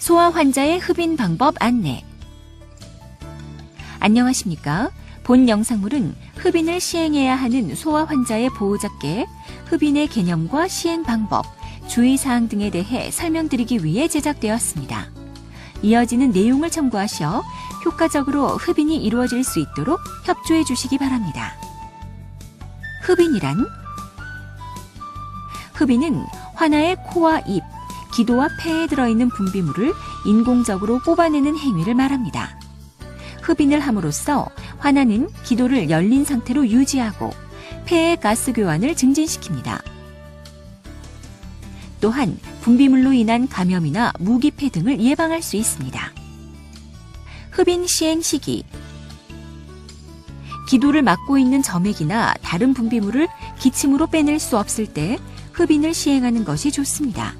소아 환자의 흡인 방법 안내. 안녕하십니까? 본 영상물은 흡인을 시행해야 하는 소아 환자의 보호자께 흡인의 개념과 시행 방법, 주의사항 등에 대해 설명드리기 위해 제작되었습니다. 이어지는 내용을 참고하셔 효과적으로 흡인이 이루어질 수 있도록 협조해 주시기 바랍니다. 흡인이란 흡인은 환아의 코와 입, 기도와 폐에 들어있는 분비물을 인공적으로 뽑아내는 행위를 말합니다. 흡인을 함으로써 환아는 기도를 열린 상태로 유지하고 폐의 가스 교환을 증진시킵니다. 또한 분비물로 인한 감염이나 무기폐 등을 예방할 수 있습니다. 흡인 시행 시기 기도를 막고 있는 점액이나 다른 분비물을 기침으로 빼낼 수 없을 때 흡인을 시행하는 것이 좋습니다.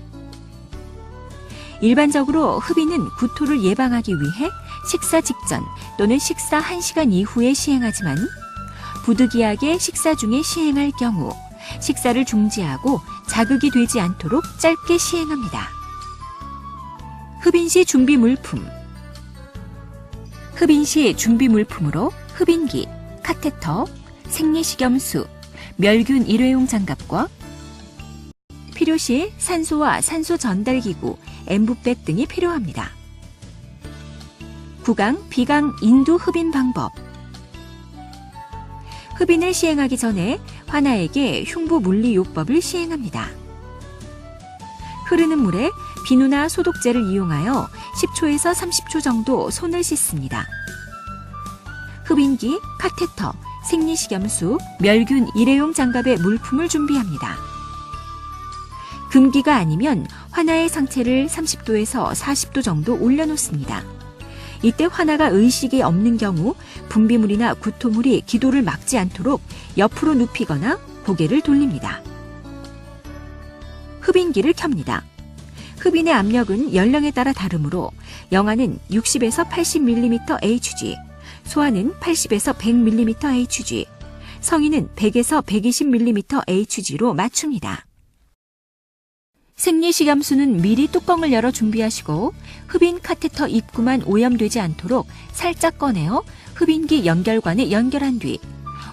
일반적으로 흡인은 구토를 예방하기 위해 식사 직전 또는 식사 1시간 이후에 시행하지만 부득이하게 식사 중에 시행할 경우 식사를 중지하고 자극이 되지 않도록 짧게 시행합니다. 흡인 시 준비 물품 흡인 시 준비 물품으로 흡인기, 카테터, 생리식염수, 멸균 일회용 장갑과 필요시 산소와 산소 전달기구, 엠부백 등이 필요합니다. 구강, 비강, 인두 흡인 방법 흡인을 시행하기 전에 환아에게 흉부 물리 요법을 시행합니다. 흐르는 물에 비누나 소독제를 이용하여 10초에서 30초 정도 손을 씻습니다. 흡인기, 카테터, 생리식염수, 멸균 일회용 장갑의 물품을 준비합니다. 금기가 아니면 환아의 상체를 30도에서 40도 정도 올려놓습니다. 이때 환아가 의식이 없는 경우 분비물이나 구토물이 기도를 막지 않도록 옆으로 눕히거나 고개를 돌립니다. 흡인기를 켭니다. 흡인의 압력은 연령에 따라 다르므로 영아는 60에서 80mm Hg, 소아는 80에서 100mm Hg, 성인은 100에서 120mm Hg로 맞춥니다. 생리식염수는 미리 뚜껑을 열어 준비하시고 흡인 카테터 입구만 오염되지 않도록 살짝 꺼내어 흡인기 연결관에 연결한 뒤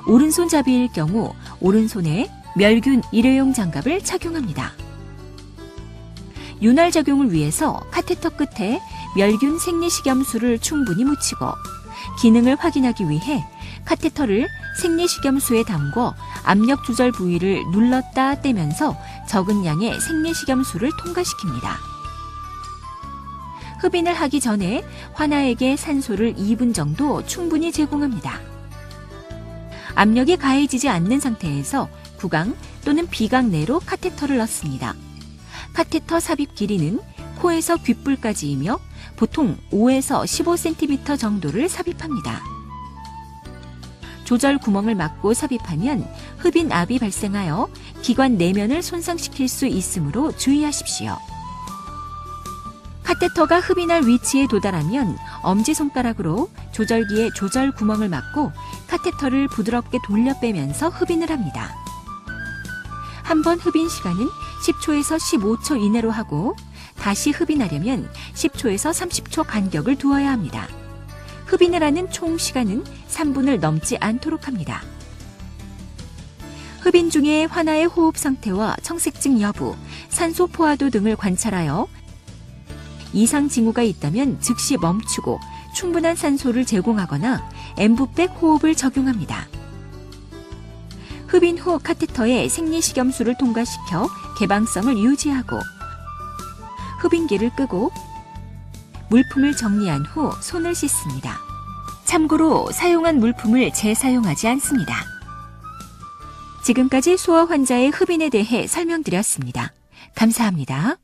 오른손잡이일 경우 오른손에 멸균 일회용 장갑을 착용합니다. 윤활 작용을 위해서 카테터 끝에 멸균 생리식염수를 충분히 묻히고 기능을 확인하기 위해 카테터를 생리식염수에 담궈 압력 조절 부위를 눌렀다 떼면서 적은 양의 생리식염수를 통과시킵니다. 흡인을 하기 전에 환아에게 산소를 2분 정도 충분히 제공합니다. 압력이 가해지지 않는 상태에서 구강 또는 비강 내로 카테터를 넣습니다. 카테터 삽입 길이는 코에서 귓불까지이며 보통 5에서 15cm 정도를 삽입합니다. 조절 구멍을 막고 삽입하면 흡인 압이 발생하여 기관 내면을 손상시킬 수 있으므로 주의하십시오. 카테터가 흡인할 위치에 도달하면 엄지손가락으로 조절기에 조절 구멍을 막고 카테터를 부드럽게 돌려 빼면서 흡인을 합니다. 한 번 흡인 시간은 10초에서 15초 이내로 하고 다시 흡인하려면 10초에서 30초 간격을 두어야 합니다. 흡인을 하는 총 시간은 3분을 넘지 않도록 합니다. 흡인 중에 환아의 호흡 상태와 청색증 여부, 산소 포화도 등을 관찰하여 이상 징후가 있다면 즉시 멈추고 충분한 산소를 제공하거나 엠부백 호흡을 적용합니다. 흡인 후 카테터에 생리식염수를 통과시켜 개방성을 유지하고 흡인기를 끄고 물품을 정리한 후 손을 씻습니다. 참고로 사용한 물품을 재사용하지 않습니다. 지금까지 소아 환자의 흡인에 대해 설명드렸습니다. 감사합니다.